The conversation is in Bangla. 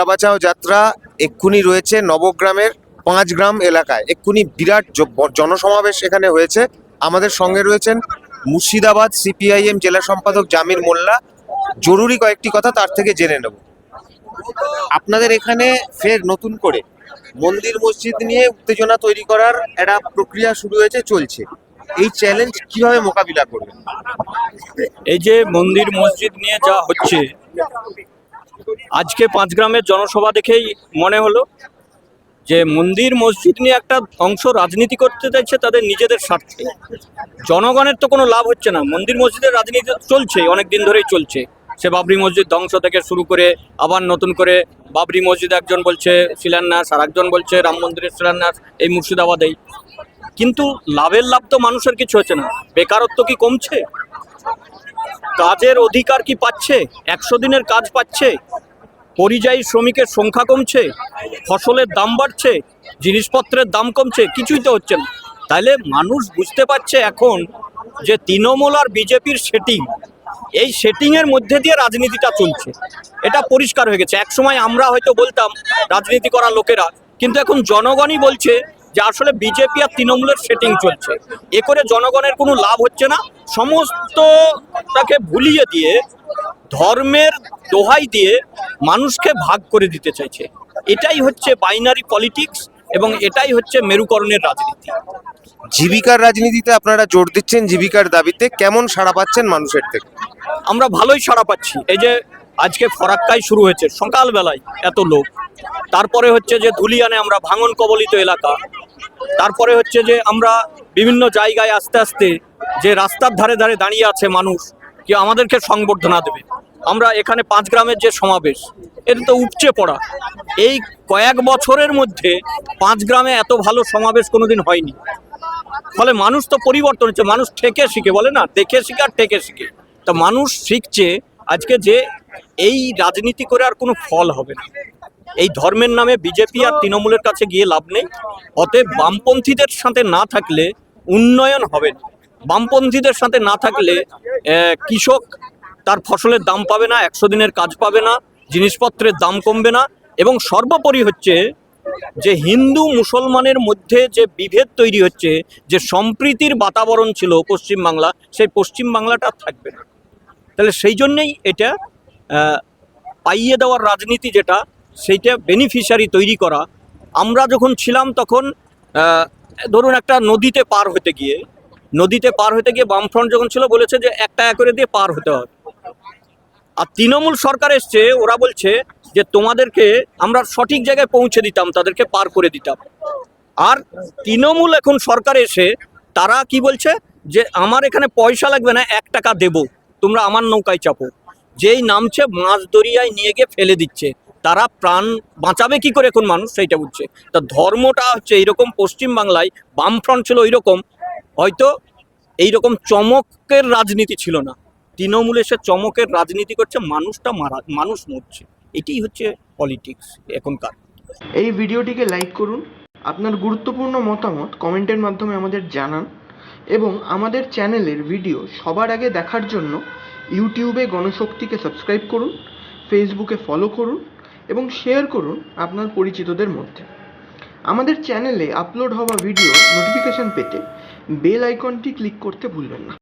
বাংলা বাঁচাও যাত্রা এক্ষুনি রয়েছে নবগ্রামের পাঁচ গ্রাম এলাকায়। এক্ষুনি বিরাট জনসমাবেশ এখানে হয়েছে। আমাদের সঙ্গে রয়েছেন মুর্শিদাবাদ সিপিআইএম জেলা সম্পাদক জামির মোল্লা। জরুরি কয়েকটি কথা তার থেকে জেনে নেব। আপনাদের এখানে ফের নতুন করে মন্দির মসজিদ নিয়ে উত্তেজনা তৈরি করার একটা প্রক্রিয়া শুরু হয়েছে, চলছে। এই চ্যালেঞ্জ কীভাবে মোকাবিলা করবেন? এই যে মন্দির মসজিদ নিয়ে যা হচ্ছে আজকে পাঁচ গ্রামের জনসভা দেখেই মনে হলো যে মন্দির মসজিদ নিয়ে একটা অংশ রাজনীতি করতে চাইছে তাদের নিজেদের স্বার্থে। জনগণের তো কোনো লাভ হচ্ছে না। মন্দির মসজিদের রাজনীতি চলছে অনেক দিন ধরেই চলছে। সে বাবরি মসজিদ ধ্বংস থেকে শুরু করে আবার নতুন করে বাবরি মসজিদ একজন বলছে শিলান্যাস আর একজন বলছে রাম মন্দিরের শিলান্যাস, এই মুর্শিদাবাদেই। কিন্তু লাভের লাভ তো মানুষের কিছু হচ্ছে না। বেকারত্ব কি কমছে? কাজের অধিকার কি পাচ্ছে? একশো দিনের কাজ পাচ্ছে? পরিযায়ী শ্রমিকের সংখ্যা কমছে, ফসলের দাম বাড়ছে, জিনিসপত্রের দাম কমছে, কিছুই তো হচ্ছে না। তাইলে মানুষ বুঝতে পারছে এখন যে তৃণমূল আর বিজেপির সেটিং এই সেটিংয়ের মধ্যে দিয়ে রাজনীতিটা চলছে। এটা পরিষ্কার হয়ে গেছে। একসময় আমরা হয়তো বলতাম, রাজনীতি করা লোকেরা, কিন্তু এখন জনগণই বলছে যে আসলে বিজেপি আর তৃণমূলের সেটিং চলছে। এ করে জনগণের কোনো লাভ হচ্ছে না। সমস্তটাকে ভুলিয়ে দিয়ে, ধর্মের দোহাই দিয়ে মানুষকে ভাগ করে দিতে চাইছে। এটাই হচ্ছে বাইনারি পলিটিক্স এবং এটাই হচ্ছে মেরুকরণের রাজনীতি। জীবিকার রাজনীতিতে আপনারা জোর দিচ্ছেন জীবিকার দাবিতে কেমন সাড়া পাচ্ছেন মানুষের থেকে? আমরা ভালোই সাড়া পাচ্ছি। এই যে আজকে ফরাক্কায় শুরু হয়েছে সকালবেলায় এত লোক। তারপরে হচ্ছে যে ধুলিয়ানে আমরা ভাঙন কবলিত এলাকা। তারপরে হচ্ছে যে আমরা বিভিন্ন জায়গায় আস্তে আস্তে যে রাস্তার ধারে ধারে দাঁড়িয়ে আছে মানুষ যে আমাদেরকে সংবর্ধনা দেবে। আমরা এখানে পাঁচ গ্রামের যে সমাবেশ, এটা তো উপচে পড়া। এই কয়েক বছরের মধ্যে পাঁচ গ্রামে এত ভালো সমাবেশ কোনোদিন হয়নি। ফলে মানুষ তো পরিবর্তন হচ্ছে, মানুষ ঠেকে শিখে, বলে না, দেখে শিখে আর ঠেকে শিখে। তা মানুষ শিখছে, আজকে যে এই রাজনীতি করে আর কোনো ফল হবে না। এই ধর্মের নামে বিজেপি আর তৃণমূলের কাছে গিয়ে লাভ নেই, অতএব বামপন্থীদের সাথে না থাকলে উন্নয়ন হবে না। বামপন্থীদের সাথে না থাকলে কৃষক তার ফসলের দাম পাবে না, একশো দিনের কাজ পাবে না, জিনিসপত্রের দাম কমবে না, এবং সর্বোপরি হচ্ছে যে হিন্দু মুসলমানের মধ্যে যে বিভেদ তৈরি হচ্ছে, যে সম্প্রীতির বাতাবরণ ছিল পশ্চিমবাংলা, সেই পশ্চিমবাংলাটা থাকবে না। তাহলে সেই জন্যেই এটা পাইয়ে দেওয়ার রাজনীতি যেটা, সেইটা বেনিফিশিয়ারি তৈরি করা। আমরা যখন ছিলাম তখন ধরুন একটা নদীতে পার হতে গিয়ে, নদীতে পার হতে গিয়ে বামফ্রন্ট যখন ছিল বলেছে যে এক টাকা করে দিয়ে পার হতে হবে। আর তৃণমূল সরকার এসছে, ওরা বলছে যে তোমাদেরকে আমরা সঠিক জায়গায় পৌঁছে দিতাম, তাদেরকে পার করে দিতাম। আর তৃণমূল এখন সরকার এসে, তারা কি বলছে যে আমার এখানে পয়সা লাগবে না, এক টাকা দেব, তোমরা আমার নৌকায় চাপো। যেই নামছে, মাছ দরিয়ায় নিয়ে গিয়ে ফেলে দিচ্ছে। তারা প্রাণ বাঁচাবে কি করে এখন মানুষ, সেইটা বুঝছে। তা ধর্মটা হচ্ছে এইরকম পশ্চিম বাংলায় বামফ্রন্ট ছিল ওইরকম, হয়তো এইরকম চমকের রাজনীতি ছিল না। তৃণমূল এসে চমকের রাজনীতি করছে, মানুষটা মারা, মানুষ মরছে। এটাই হচ্ছে পলিটিক্স এখনকার। এই ভিডিওটিকে লাইক করুন, আপনার গুরুত্বপূর্ণ মতামত কমেন্টের মাধ্যমে আমাদের জানান এবং আমাদের চ্যানেলের ভিডিও সবার আগে দেখার জন্য ইউটিউবে গণশক্তিকে সাবস্ক্রাইব করুন ফেসবুকে ফলো করুন এবং শেয়ার করুন আপনার পরিচিতদের মধ্যে। আমাদের চ্যানেলে আপলোড হওয়া ভিডিও নোটিফিকেশন পেতে বেল আইকনটি ক্লিক করতে ভুলবেন না।